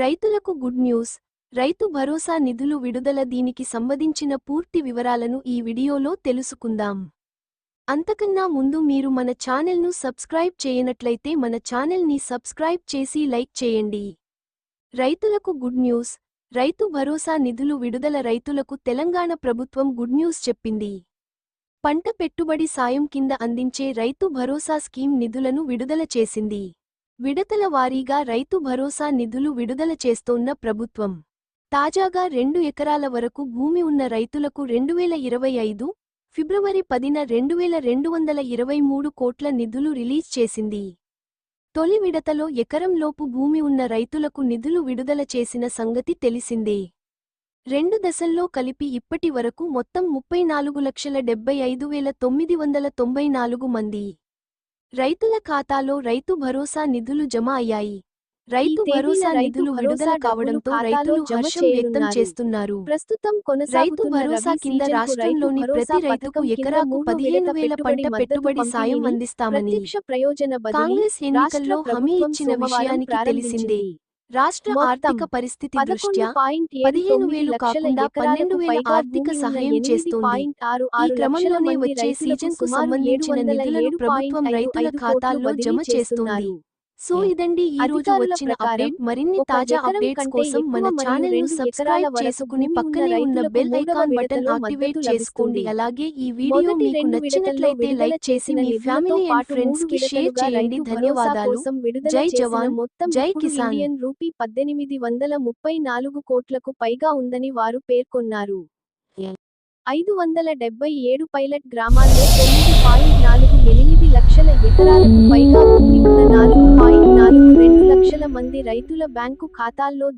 రైతులకు good news. Rythu Bharosa నిధులు విడుదల దీనికి సంబంధించిన పూర్తి వివరాలను ఈ వీడియోలో తెలుసుకుందాం. అంతకన్నా ముందు మీరు మన ఛానల్ను సబ్స్క్రైబ్ చేయనట్లయితే మన ఛానల్ని సబ్స్క్రైబ్ చేసి లైక్ చేయండి. రైతులకు గుడ్ న్యూస్. రైతు భరోసా నిధులు విడుదల రైతులకు తెలంగాణ ప్రభుత్వం గుడ్ న్యూస్ చెప్పింది. పంట పెట్టుబడి సాయం కింద అందించే రైతు భరోసా స్కీమ్ నిధులను విడుదల చేసింది. విడతల వారీగా రైతు భరోసా నిధులు విడుదల చేస్తోన్న ప్రభుత్వం. తాజాగా రెండు ఎకరాల వరకు భూమి ఉన్న రైతులకు రెండువేల ఇరవై ఐదు ఫిబ్రవరి పదిన రెండువేల రెండు వందల ఇరవై మూడు కోట్ల నిధులు రిలీజ్ చేసింది. తొలి విడతలో ఎకరంలోపు భూమి ఉన్న రైతులకు నిధులు విడుదల చేసిన సంగతి తెలిసిందే. రెండు దశల్లో కలిపి ఇప్పటి వరకు మొత్తం ముప్పై నాలుగు లక్షల డెబ్బై ఐదు వేల తొమ్మిది వందల తొంభై నాలుగు మంది. రైతుల ఖాతాలో రైతు భరోసా నిధులు జమ అయ్యాయి రైతు భరోసా రైతు నిధులు విడుదల కావడంతో రైతులు హర్షం వ్యక్తం. చేస్తున్నారు ప్రస్తుతం రైతు కొనసాగుతున్న భరోసా కింద రాష్ట్రంలోని రైతు ప్రతి రైతుకు ఎకరాకు పదిహేను వేల పంట పెట్టుబడి సాయం అందిస్తామని కాంగ్రెస్ ఎన్నికల్లో హామీ ఇచ్చిన విషయానికి తెలిసిందే. రాష్ట్ర ఆర్థిక పరిస్థితి దృష్ట్యా పదిహేను వేలు కాకుండా పన్నెండు వేల ఆర్థిక సహాయం చేస్తోంది. ఈ క్రమంలోనే వచ్చే సీజన్కు సుమారు సంబంధించిన నిధులను ప్రభుత్వం రైతుల ఖాతాల్లో జమ చేస్తున్నారు. సో ఇదండి ఈ రోజు వచ్చిన అప్డేట్. మరిన్ని తాజా అప్డేట్స్ కోసం మన ఛానల్ను సబ్స్క్రైబ్ చేసుకుని పక్కనే ఉన్న బెల్ ఐకాన్ బటన్ యాక్టివేట్ చేసుకోండి. అలాగే ఈ వీడియో మీకు నచ్చినట్లయితే లైక్ చేసి మీ ఫ్యామిలీ అండ్ ఫ్రెండ్స్కి షేర్ చేయండి. ధన్యవాదాలు. జై జవాన్. మొత్తం జై కిసాన్. రూపీ పద్దెనిమిది వందల ముప్పై నాలుగు కోట్లకు పైగా ఉందని వారు పేర్కొన్నారు. ఐదు వందల డెబ్బై ఏడు పైలట్ గ్రామాల్లో తొమ్మిది పాయింట్ నాలుగు ఎనిమిది లక్షల ఎకరాలకు పైగా భూమి ఉన్న నాలుగు లక్షల మంది రైతుల బ్యాంకు ఖాతాల్లో